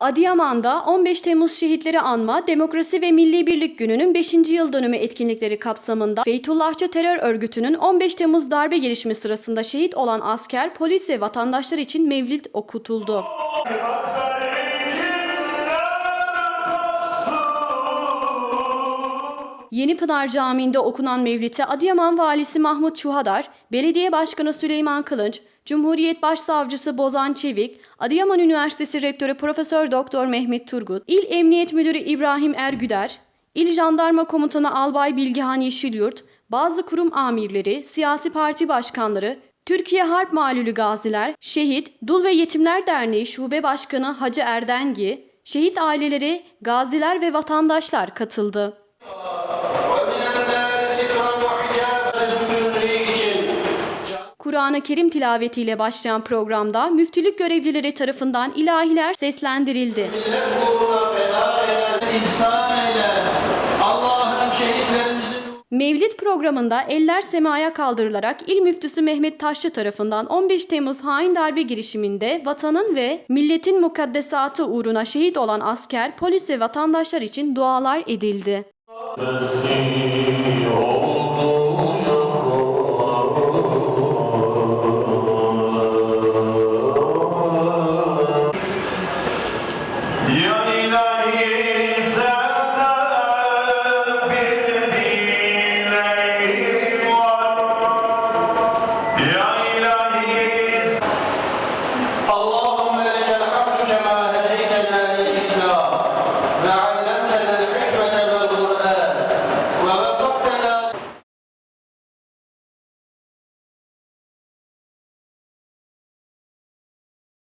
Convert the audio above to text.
Adıyaman'da 15 Temmuz Şehitleri Anma, Demokrasi ve Milli Birlik Günü'nün 5. yıl dönümü etkinlikleri kapsamında Feytullahçı terör örgütünün 15 Temmuz darbe girişimi sırasında şehit olan asker, polis ve vatandaşlar için mevlid okutuldu. Yenipınar Camii'nde okunan mevlite Adıyaman Valisi Mahmut Çuhadar, Belediye Başkanı Süleyman Kılınç, Cumhuriyet Başsavcısı Bozan Çevik, Adıyaman Üniversitesi Rektörü Profesör Doktor Mehmet Turgut, İl Emniyet Müdürü İbrahim Ergüder, İl Jandarma Komutanı Albay Bilgehan Yeşilyurt, bazı kurum amirleri, siyasi parti başkanları, Türkiye Harp Malülü Gaziler, Şehit, Dul ve Yetimler Derneği Şube Başkanı Hacı Erdengi, şehit aileleri, gaziler ve vatandaşlar katıldı. Kur'an-ı Kerim tilavetiyle başlayan programda müftülük görevlileri tarafından ilahiler seslendirildi. Mevlid programında eller semaya kaldırılarak İl Müftüsü Mehmet Taşçı tarafından 15 Temmuz hain darbe girişiminde vatanın ve milletin mukaddesatı uğruna şehit olan asker, polis ve vatandaşlar için dualar edildi. Mesih